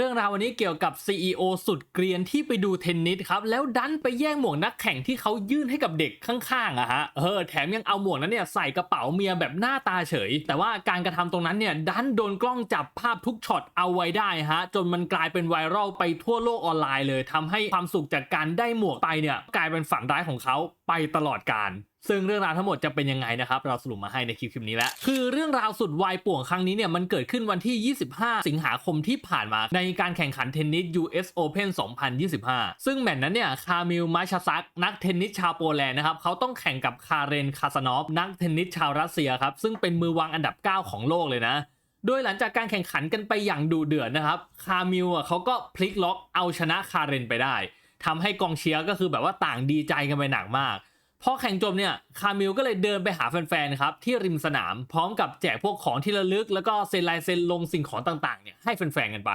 เรื่องราววันนี้เกี่ยวกับ CEO สุดเกรียนที่ไปดูเทนนิสครับ แล้วดันไปแย่งหมวกนักแข่งที่เขายื่นให้กับเด็กข้างๆอะฮะเออแถมยังเอาหมวกนั้นเนี่ยใส่กระเป๋าเมียแบบหน้าตาเฉย แต่ว่าการกระทำตรงนั้นเนี่ยดันโดนกล้องจับภาพทุกช็อตเอาไว้ได้ฮะจนมันกลายเป็นไวรัลไปทั่วโลกออนไลน์เลยทำให้ความสุขจากการได้หมวกไปเนี่ยกลายเป็นฝันร้ายของเขาไปตลอดกาล ซึ่งเรื่องราวทั้งหมดจะเป็นยังไงนะครับ เราสรุปมาให้ในคลิปคลิปนี้แล้ว คือเรื่องราวสุดวายป่วงครั้งนี้เนี่ยมันเกิดขึ้นวันที่ 25 สิงหาคมที่ผ่านมา ในการแข่งขันเทนนิส US Open 2025 ซึ่งแมตช์นั้นเนี่ยคามิลมาชาซัก นักเทนนิสชาวโปแลนด์นะครับเขาต้องแข่งกับคาเรนคาสนอฟนักเทนนิสชาวรัสเซียครับซึ่งเป็นมือวางอันดับ 9 ของโลกเลยนะโดยหลังจากการแข่งขันกันไปอย่างดุเดือดนะครับ คามิลอะเขาก็พลิกล็อกเอาชนะคาเรนไปได้ทำให้กองเชียร์ก็คือแบบว่าต่างดีใจกันไปหนักมาก พอแข่งจบเนี่ยคามิลก็เลยเดินไปหาแฟนๆครับที่ริมสนามพร้อมกับแจกพวกของที่ระลึก แล้วก็เซ็นลายเซ็นลงสิ่งของต่างๆเนี่ยให้แฟนๆกันไป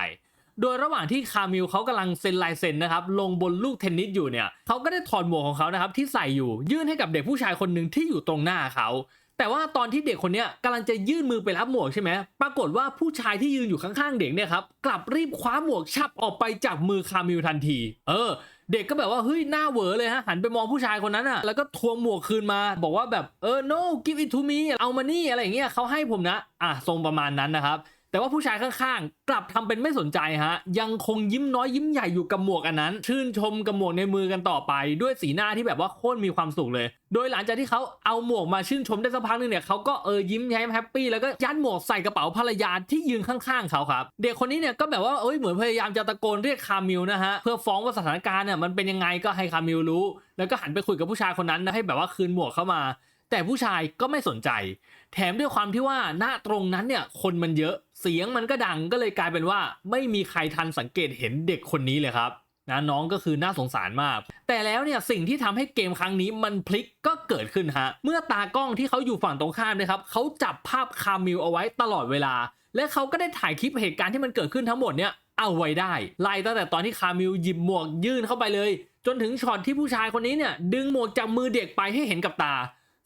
โดยระหว่างที่คามิลเขากำลังเซ็นลายเซ็นนะครับลงบนลูกเทนนิสอยู่เนี่ยเขาก็ได้ถอดหมวกของเขานะครับที่ใส่อยู่ยื่นให้กับเด็กผู้ชายคนหนึ่งที่อยู่ตรงหน้าเขาแต่ว่าตอนที่เด็กคนนี้กำลังจะยื่นมือไปรับหมวกใช่ไหม ปรากฏว่าผู้ชายที่ยืนอยู่ข้างๆเด็กเนี่ยครับ กลับรีบคว้าหมวกชับออกไปจากมือคามิลทันที เออ เด็กก็แบบว่าเฮ้ยหน้าเหวอเลยฮะหันไปมองผู้ชายคนนั้นอะแล้วก็ทวงหมวกคืนมา บอกว่าแบบเออ no give it to me เอามานี่อะไรอย่างเงี้ยเขาให้ผมนะอะทรงประมาณนั้นนะครับ แต่ว่าผู้ชายข้างๆ กลับทำเป็นไม่สนใจฮะ ยังคงยิ้มน้อยยิ้มใหญ่อยู่กับหมวกอันนั้น ชื่นชมกับหมวกในมือกันต่อไปด้วยสีหน้าที่แบบว่าโคตรมีความสุขเลย โดยหลังจากที่เขาเอาหมวกมาชื่นชมได้สักพักนึงเนี่ยเขาก็เออยิ้มแย้มแฮปปี้แล้วก็ยัดหมวกใส่กระเป๋าภรรยาที่ยืนข้างๆเขาครับ เด็กคนนี้เนี่ยก็แบบว่าเอ้ยเหมือนพยายามจะตะโกนเรียกคามิลนะฮะเพื่อฟ้องว่าสถานการณ์เนี่ยมันเป็นยังไงก็ให้คามิลรู้ แล้วก็หันไปคุยกับผู้ชายคนนั้นนะให้แบบว่าคืนหมวกเข้ามา แต่ผู้ชายก็ไม่สนใจ แถมด้วยความที่ว่าณตรงนั้นเนี่ยคนมันเยอะเสียงมันก็ดังก็เลยกลายเป็นว่า ไม่มีใครทันสังเกตเห็นเด็กคนนี้เลยครับนะน้องก็คือน่าสงสารมาก แต่แล้วเนี่ยสิ่งที่ทำให้เกมครั้งนี้มันพลิกก็เกิดขึ้นฮะ เมื่อตากล้องที่เขาอยู่ฝั่งตรงข้ามนะครับเขาจับภาพคามิลเอาไว้ตลอดเวลา และเขาก็ได้ถ่ายคลิปเหตุการณ์ที่มันเกิดขึ้นทั้งหมดเนี่ยเอาไว้ได้ไล่ตั้งแต่ตอนที่คามิลหยิบหมวกยื่นเข้าไปเลย จนถึงช็อตที่ผู้ชายคนนี้เนี่ยดึงหมวกจากมือเด็กไปให้เห็นกับตา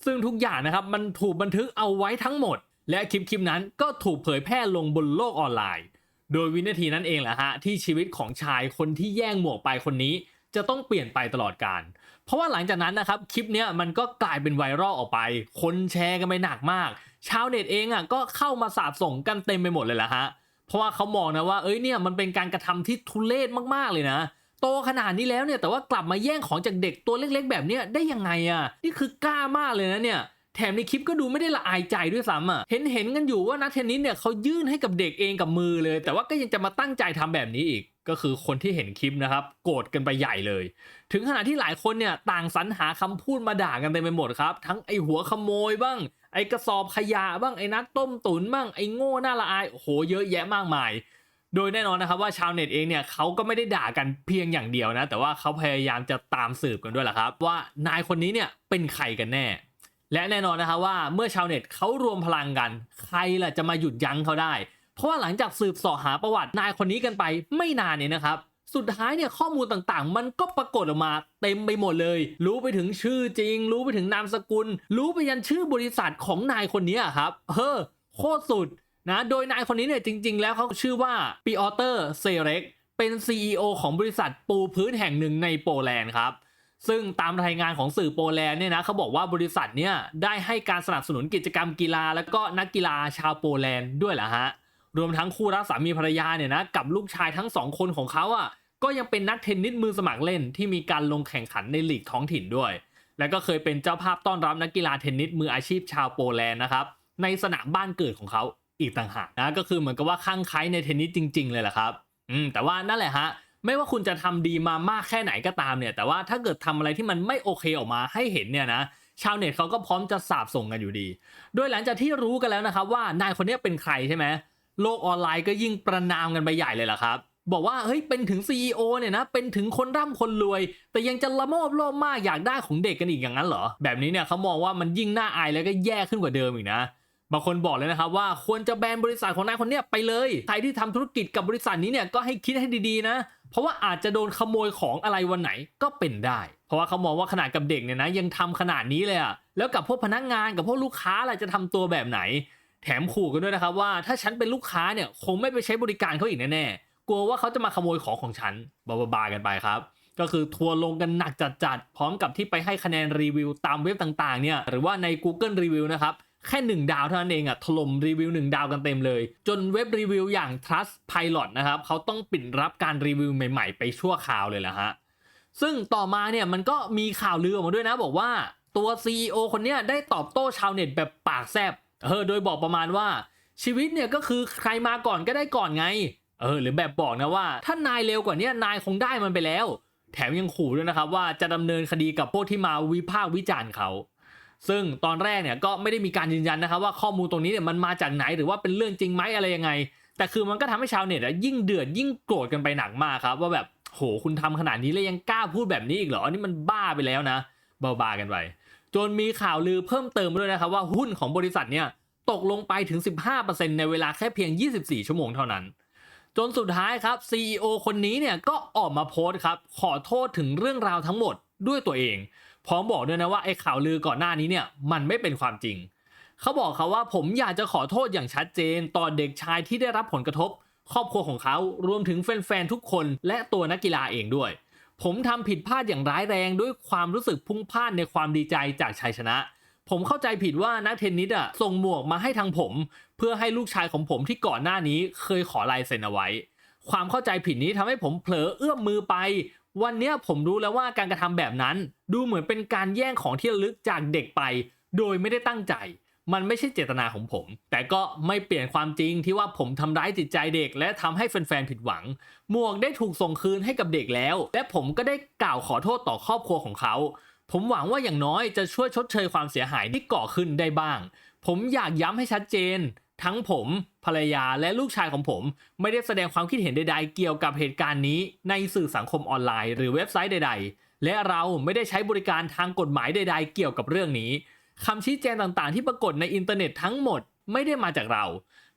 ซึ่งทุกอย่างนะครับมันถูกบันทึกเอาไว้ทั้งหมด และคลิปคลิปนั้นก็ถูกเผยแพร่ลงบนโลกออนไลน์ โดยวินาทีนั้นเองแหละฮะที่ชีวิตของชายคนที่แย่งหมวกไปคนนี้ จะต้องเปลี่ยนไปตลอดการ เพราะว่าหลังจากนั้นนะครับคลิปเนี้ยมันก็กลายเป็นไวรัลออกไป คนแชร์กันไปหนักมาก ชาวเน็ตเองอะก็เข้ามาสาบส่งกันเต็มไปหมดเลยแหละฮะเพราะว่าเขามองนะว่าเอ้ยเนี่ยมันเป็นการกระทำที่ทุเลศมากๆเลยนะ โตขนาดนี้แล้วเนี่ยแต่ว่ากลับมาแย่งของจากเด็กตัวเล็กๆ แบบเนี้ยได้ยังไงอะนี่คือกล้ามากเลยนะเนี่ยแถมในคลิปก็ดูไม่ได้ละอายใจด้วยซ้ำอะ เห็นเห็นกันอยู่ว่านักเทนนิสเนี่ยเขายื่นให้กับเด็กเองกับมือเลย แต่ว่าก็ยังจะมาตั้งใจทำแบบนี้อีก ก็คือคนที่เห็นคลิปนะครับ โกรธกันไปใหญ่เลย ถึงขนาดที่หลายคนเนี่ยต่างสรรหาคำพูดมาด่ากันเต็มไปหมดครับ ทั้งไอหัวขโมยบ้าง ไอกระสอบขยะบ้างไอนักต้มตุ๋นบ้างไอโง่หน้าละอาย โอ้โหเยอะแยะมากมาย โดยแน่นอนนะครับว่าชาวเน็ตเองเนี่ยเขาก็ไม่ได้ด่ากันเพียงอย่างเดียวนะ แต่ว่าเขาพยายามจะตามสืบกันด้วยแหละครับ ว่านายคนนี้เนี่ยเป็นใครกันแน่ และแน่นอนนะครับว่าเมื่อชาวเน็ตเขารวมพลังกัน ใครล่ะจะมาหยุดยั้งเขาได้ เพราะว่าหลังจากสืบสาะหาประวัตินายคนนี้กันไปไม่นานเนี่ยนะครับสุดท้ายเนี่ยข้อมูลต่างๆ มันก็ปรากฏออกมาเต็มไปหมดเลย รู้ไปถึงชื่อจริง รู้ไปถึงนามสกุล รู้ไปยันชื่อบริษัทของนายคนนี้อะครับเออโคตรสุด นะโดยนายคนนี้เนี่ยจริง ๆ แล้วเขาชื่อว่าปีออเตอร์เซเร็กเป็น CEO ของบริษัทปูพื้นแห่งหนึ่งในโปแลนด์ครับซึ่งตามรายงานของสื่อโปแลนด์เนี่ยนะเขาบอกว่าบริษัทเนี่ยได้ให้การสนับสนุนกิจกรรมกีฬา แล้วก็นักกีฬาชาวโปแลนด์ด้วยแหละฮะรวมทั้งคู่รักสามีภรรยาเนี่ยนะกับลูกชายทั้งสองคนของเขาอะก็ยังเป็นนักเทนนิสมือสมัครเล่นที่มีการลงแข่งขันในลีกท้องถิ่นด้วย และก็เคยเป็นเจ้าภาพต้อนรับนักกีฬาเทนนิสมืออาชีพชาวโปแลนด์นะครับในสนามบ้านเกิดของเขา อีกต่างหากนะก็คือเหมือนกับว่าข้างไคล้ในเทนนิสจริง ๆ เลยแหละครับอืมแต่ว่านั่นแหละฮะไม่ว่าคุณจะทำดีมามากแค่ไหนก็ตามเนี่ย แต่ว่าถ้าเกิดทำอะไรที่มันไม่โอเคออกมาให้เห็นเนี่ยนะชาวเน็ตเขาก็พร้อมจะสาบส่งกันอยู่ดี โดยหลังจากที่รู้กันแล้วนะครับว่านายคนนี้เป็นใครใช่ไหมโลกออนไลน์ก็ยิ่งประนามกันไปใหญ่เลยล่ะครับ บอกว่าเฮ้ยเป็นถึง CEO เนี่ยนะเป็นถึงคนร่ำคนรวย แต่ยังจะละโมบโลภมากอยากได้ของเด็กกันอีกอย่างนั้นเหรอ แบบนี้เนี่ยเขามองว่ามันยิ่งน่าอายแล้วก็แย่ขึ้นกว่าเดิมอีกนะ บางคนบอกเลยนะครับว่าควรจะแบนบริษัทของนายคนเนี้ยไปเลย ใครที่ทำธุรกิจกับบริษัทนี้เนี่ยก็ให้คิดให้ดีๆนะ เพราะว่าอาจจะโดนขโมยของอะไรวันไหนก็เป็นได้ เพราะว่าเขามองว่าขนาดกับเด็กเนี่ยนะยังทำขนาดนี้เลยอะแล้วกับพวกพนักงานกับพวกลูกค้าล่ะจะทำตัวแบบไหน แถมขู่กันด้วยนะครับว่าถ้าฉันเป็นลูกค้าเนี่ยคงไม่ไปใช้บริการเขาอีกแน่ๆกลัวว่าเขาจะมาขโมยของของฉันบาบากันไปครับก็คือทัวร์ลงกันหนักจัดๆ พร้อมกับที่ไปให้คะแนนรีวิวตามเว็บต่างๆ เนี่ย หรือว่าใน Google Review นะครับ แค่ 1 ดาวเท่านั้นเองอะถล่มรีวิว 1 ดาวกันเต็มเลย จนเว็บรีวิวอย่าง Trust Pilot นะครับเขาต้องปิดรับการรีวิวใหม่ๆ ไปชั่วคราวเลยละฮะซึ่งต่อมาเนี่ยมันก็มีข่าวลือออกมาด้วยนะ บอกว่าตัว CEO คนเนี้ยได้ตอบโต้ชาวเน็ตแบบปากแซบเออโดยบอกประมาณว่าชีวิตเนี่ยก็คือใครมาก่อนก็ได้ก่อนไง เออหรือแบบบอกนะว่า ถ้านายเร็วกว่านี้นายคงได้มันไปแล้ว แถมยังขู่ด้วยนะครับว่าจะดำเนินคดีกับพวกที่มาวิพากษ์วิจารณ์เขา ซึ่งตอนแรกเนี่ยก็ไม่ได้มีการยืนยันนะครับว่าข้อมูลตรงนี้เนี่ยมันมาจากไหนหรือว่าเป็นเรื่องจริงไหมอะไรยังไง แต่คือมันก็ทำให้ชาวเน็ตอะยิ่งเดือดยิ่งโกรธกันไปหนักมากครับ ว่าแบบโหคุณทำขนาดนี้แล้วยังกล้าพูดแบบนี้อีกเหรออันนี้มันบ้าไปแล้วนะเบาๆกันไปจนมีข่าวลือเพิ่มเติมด้วยนะครับว่าหุ้นของบริษัทเนี่ยตกลงไปถึง 15%ในเวลาแค่เพียง 24 ชั่วโมงเท่านั้น จนสุดท้ายครับ CEO คนนี้เนี่ยก็ออกมาโพสต์ครับ ขอโทษถึงเรื่องราวทั้งหมดด้วยตัวเอง พร้อมบอกด้วยนะว่าไอ้ข่าวลือก่อนหน้านี้เนี่ยมันไม่เป็นความจริง เขาบอกเขาว่าผมอยากจะขอโทษอย่างชัดเจนต่อเด็กชายที่ได้รับผลกระทบ ครอบครัวของเขารวมถึงแฟนๆทุกคนและตัวนักกีฬาเองด้วย ผมทำผิดพลาดอย่างร้ายแรงด้วยความรู้สึกพุ่งพลานในความดีใจจากชัยชนะ ผมเข้าใจผิดว่านักเทนนิสอะส่งหมวกมาให้ทางผม เพื่อให้ลูกชายของผมที่ก่อนหน้านี้เคยขอลายเซ็นเอาไว้ความเข้าใจผิดนี้ทำให้ผมเผลอเอื้อมมือไป วันนี้ผมรู้แล้วว่าการกระทำแบบนั้น ดูเหมือนเป็นการแย่งของที่ระลึกจากเด็กไป โดยไม่ได้ตั้งใจ มันไม่ใช่เจตนาของผม แต่ก็ไม่เปลี่ยนความจริงที่ว่าผมทำร้ายจิตใจเด็ก และทำให้แฟนๆผิดหวัง หมวกได้ถูกส่งคืนให้กับเด็กแล้ว และผมก็ได้กล่าวขอโทษต่อครอบครัวของเขา ผมหวังว่าอย่างน้อยจะช่วยชดเชยความเสียหายที่ก่อขึ้นได้บ้าง ผมอยากย้ำให้ชัดเจน ทั้งผมภรรยาและลูกชายของผม ไม่ได้แสดงความคิดเห็นใดๆ เกี่ยวกับเหตุการณ์นี้ในสื่อสังคมออนไลน์หรือเว็บไซต์ใด ๆ และเราไม่ได้ใช้บริการทางกฎหมายใด ๆ เกี่ยวกับเรื่องนี้คำชี้แจงต่างๆ ที่ปรากฏในอินเทอร์เน็ตทั้งหมดไม่ได้มาจากเรา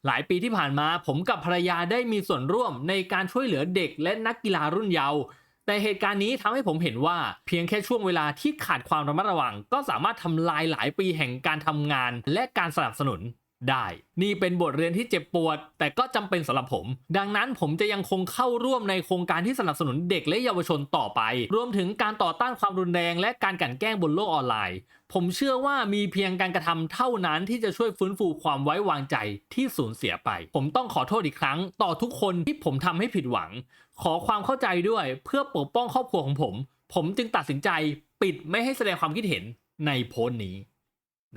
หลายปีที่ผ่านมาผมกับภรรยาได้มีส่วนร่วมในการช่วยเหลือเด็กและนักกีฬารุ่นเยาว์แต่เหตุการณ์นี้ทำให้ผมเห็นว่าเพียงแค่ช่วงเวลาที่ขาดความระมัดระวัง ก็สามารถทำลายหลายปีแห่งการทำงานและการสนับสนุน ได้ นี่เป็นบทเรียนที่เจ็บปวด แต่ก็จำเป็นสำหรับผม ดังนั้นผมจะยังคงเข้าร่วมในโครงการที่สนับสนุนเด็กและเยาวชนต่อไป รวมถึงการต่อต้านความรุนแรง และการกลั่นแกล้งบนโลกออนไลน์ ผมเชื่อว่ามีเพียงการกระทำเท่านั้นที่จะช่วยฟื้นฟูความไว้วางใจที่สูญเสียไป ผมต้องขอโทษอีกครั้ง ต่อทุกคนที่ผมทำให้ผิดหวัง ขอความเข้าใจด้วยเพื่อปกป้องครอบครัวของผม ผมจึงตัดสินใจปิดไม่ให้แสดงความคิดเห็นในโพสต์นี้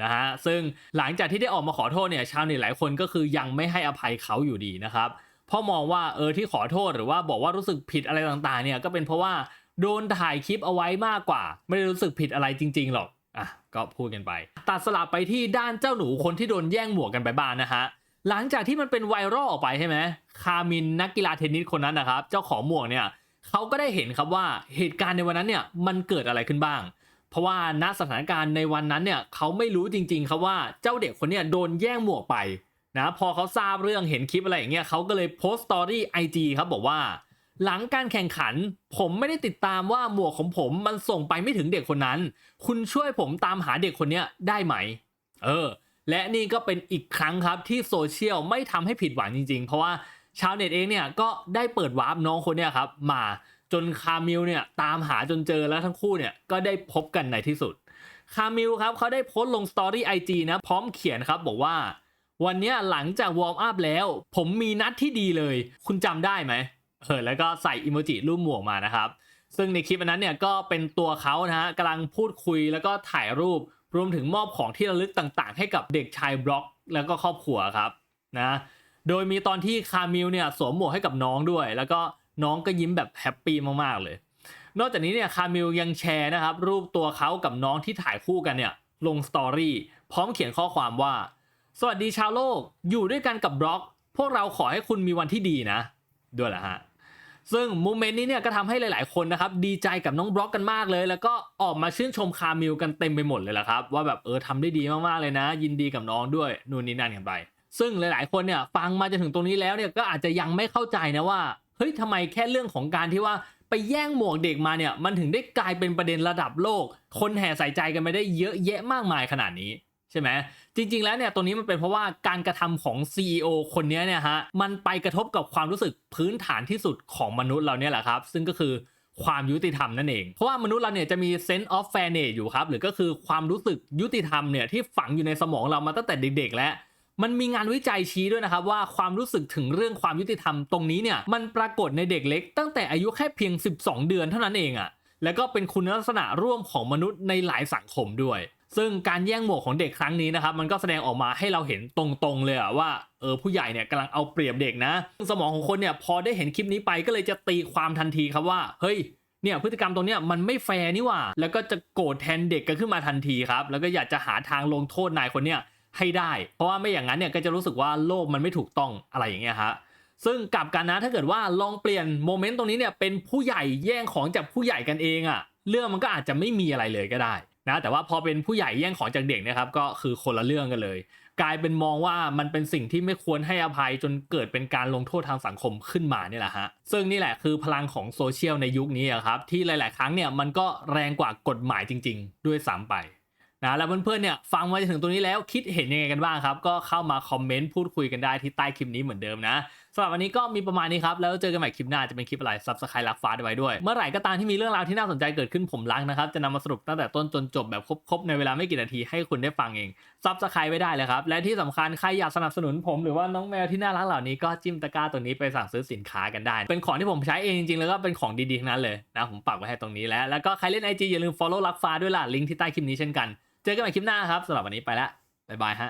นะฮะซึ่งหลังจากที่ได้ออกมาขอโทษเนี่ยชาวเน็ตหลายคนก็คือยังไม่ให้อภัยเขาอยู่ดีนะครับเพราะมองว่าเออที่ขอโทษหรือว่าบอกว่ารู้สึกผิดอะไรต่างๆเนี่ยก็เป็นเพราะว่าโดนถ่ายคลิปเอาไว้มากกว่า ไม่ได้รู้สึกผิดอะไรจริง ๆหรอกอะก็พูดกันไป ตัดสลับไปที่ด้านเจ้าหนูคนที่โดนแย่งหมวกกันไปบ้างนะฮะหลังจากที่มันเป็นไวรัลออกไปใช่ไหมคามินนักกีฬาเทนนิสคนนั้นนะครับ เจ้าของหมวกเนี่ยเขาก็ได้เห็นครับว่าเหตุการณ์ในวันนั้นเนี่ยมันเกิดอะไรขึ้นบ้าง เพราะว่าณสถานการณ์ในวันนั้นเนี่ยเขาไม่รู้จริงๆครับว่าเจ้าเด็กคนเนี้ยโดนแย่งหมวกไปนะพอเขาทราบเรื่องเห็นคลิปอะไรอย่างเงี้ยเขาก็เลยโพสต์สตอรี่ไอจีครับบอกว่า หลังการแข่งขัน ผมไม่ได้ติดตามว่าหมวกของผมมันส่งไปไม่ถึงเด็กคนนั้น คุณช่วยผมตามหาเด็กคนเนี้ยได้ไหม เออ และนี่ก็เป็นอีกครั้งครับที่โซเชียลไม่ทำให้ผิดหวังจริงๆ เพราะว่าชาวเน็ตเองเนี่ยก็ได้เปิดวาร์ปน้องคนเนี้ยครับมา จนคามิลเนี่ยตามหาจนเจอแล้วทั้งคู่เนี่ยก็ได้พบกันในที่สุด คามิลครับเขาได้โพสต์ลงสตอรี่ไอจีนะพร้อมเขียนครับบอกว่า วันนี้หลังจากวอร์มอัพแล้ว ผมมีนัดที่ดีเลย คุณจำได้ไหมเออแล้วก็ใส่อิโมจิรูปหมวกมานะครับ ซึ่งในคลิปอันนั้นเนี่ยก็เป็นตัวเขานะฮะกำลังพูดคุยแล้วก็ถ่ายรูปรวมถึงมอบของที่ระลึกต่างๆ ให้กับเด็กชายบล็อก แล้วก็ครอบครัวครับนะโดยมีตอนที่คามิลเนี่ยสวมหมวกให้กับน้องด้วย แล้วก็ น้องก็ยิ้มแบบแฮปปี้มากๆเลย นอกจากนี้เนี่ยคามิลยังแชร์นะครับ รูปตัวเขากับน้องที่ถ่ายคู่กันเนี่ยลงสตอรี่พร้อมเขียนข้อความว่า สวัสดีชาวโลกอยู่ด้วยกันกับบล็อก พวกเราขอให้คุณมีวันที่ดีนะ ด้วยแหละฮะซึ่งโมเมนต์นี้เนี่ยก็ทำให้หลาย ๆ คนนะครับดีใจกับน้องบล็อกกันมากเลย แล้วก็ออกมาชื่นชมคามิลกันเต็มไปหมดเลยละครับ ว่าแบบเออทำได้ดีมาก ๆ เลยนะ ยินดีกับน้องด้วยนู่นนี่นั่นกันไป ซึ่งหลาย ๆ คนเนี่ยฟังมาจนถึงตรงนี้แล้วเนี่ยก็อาจจะยังไม่เข้าใจนะว่า ฮ้ยทำไมแค่เรื่องของการที่ว่าไปแย่งหมวกเด็กมาเนี่ย มันถึงได้กลายเป็นประเด็นระดับโลก คนแห่ใส่ใจกันไปได้เยอะแยะมากมายขนาดนี้ใช่ไหมจริง ๆ แล้วเนี่ยตรงนี้มันเป็นเพราะว่าการกระทำของ CEO คนนี้เนี่ยฮะมันไปกระทบกับความรู้สึกพื้นฐานที่สุดของมนุษย์เราเนี่ยแหละครับ ซึ่งก็คือความยุติธรรมนั่นเอง เพราะว่ามนุษย์เราเนี่ยจะมี sense of fairness อยู่ครับ หรือก็คือความรู้สึกยุติธรรมเนี่ยที่ฝังอยู่ในสมองเรามาตั้งแต่เด็กๆแล้ว มันมีงานวิจัยชี้ด้วยนะครับว่าความรู้สึกถึงเรื่องความยุติธรรมตรงนี้เนี่ยมันปรากฏในเด็กเล็ก ตั้งแต่อายุแค่เพียง 12 เดือนเท่านั้นเองอะแล้วก็เป็นคุณลักษณะร่วมของมนุษย์ในหลายสังคมด้วย ซึ่งการแย่งหมวกของเด็กครั้งนี้นะครับมันก็แสดงออกมาให้เราเห็นตรงๆเลยอะว่าเออผู้ใหญ่เนี่ยกำลังเอาเปรียบเด็กนะสมองของคนเนี่ยพอได้เห็นคลิปนี้ไปก็เลยจะตีความทันทีครับว่าเฮ้ยเนี่ยพฤติกรรมตรงเนี้ยมันไม่แฟร์นี่หว่า แล้วก็จะโกรธแทนเด็กกันขึ้นมาทันทีครับ แล้วก็อยากจะหาทางลงโทษนายคนเนี้ย ให้ได้ เพราะว่าไม่อย่างนั้นเนี่ยก็จะรู้สึกว่าโลกมันไม่ถูกต้องอะไรอย่างเงี้ยฮะซึ่งกลับกันนะถ้าเกิดว่าลองเปลี่ยนโมเมนต์ตรงนี้เนี่ยเป็นผู้ใหญ่แย่งของจากผู้ใหญ่กันเองอะเรื่องมันก็อาจจะไม่มีอะไรเลยก็ได้นะแต่ว่าพอเป็นผู้ใหญ่แย่งของจากเด็กนะครับก็คือคนละเรื่องกันเลย กลายเป็นมองว่ามันเป็นสิ่งที่ไม่ควรให้อภัยจนเกิดเป็นการลงโทษทางสังคมขึ้นมาเนี่ยแหละฮะซึ่งนี่แหละคือพลังของโซเชียลในยุคนี้ครับที่หลาย ๆ ครั้งเนี่ยมันก็แรงกว่ากฎหมายจริง ๆ ด้วยซ้ำไป นะแล้วเพื่อนๆเนี่ยฟังมาจนถึงตรงนี้แล้วคิดเห็นยังไงกันบ้างครับ ก็เข้ามาคอมเมนต์พูดคุยกันได้ที่ใต้คลิปนี้เหมือนเดิมนะสำหรับวันนี้ก็มีประมาณนี้ครับ แล้วเจอกันใหม่คลิปหน้าจะเป็นคลิปอะไรซับสไครต์รักฟ้าไว้ด้วย เมื่อไหร่ก็ตามที่มีเรื่องราวที่น่าสนใจเกิดขึ้นผมรักนะครับ จะนำมาสรุปตั้งแต่ต้นจนจบแบบครบๆในเวลาไม่กี่นาทีให้คุณได้ฟังเองซับสไครต์ไว้ได้เลยครับ และที่สำคัญใครอยากสนับสนุนผมหรือว่าน้องแมวที่น่ารักเหล่านี้ก็จิ้มตะกร้าตัวนี้ไปสั่งซื้อสินค้ากันได้ เป็นของที่ผมใช้เองจริงๆแล้วก็เป็นของดีๆทั้งนั้นเลยนะผมปักไว้ให้ตรงนี้แล้วแล้วก็ใครเล่น IG อย่าลืม follow รักฟ้าด้วยล่ะลิงก์ที่ใต้คลิปนี้เช่นกัน เจอกันใหม่คลิปหน้าครับสำหรับวันนี้ไปแล้วบ๊ายบายฮะ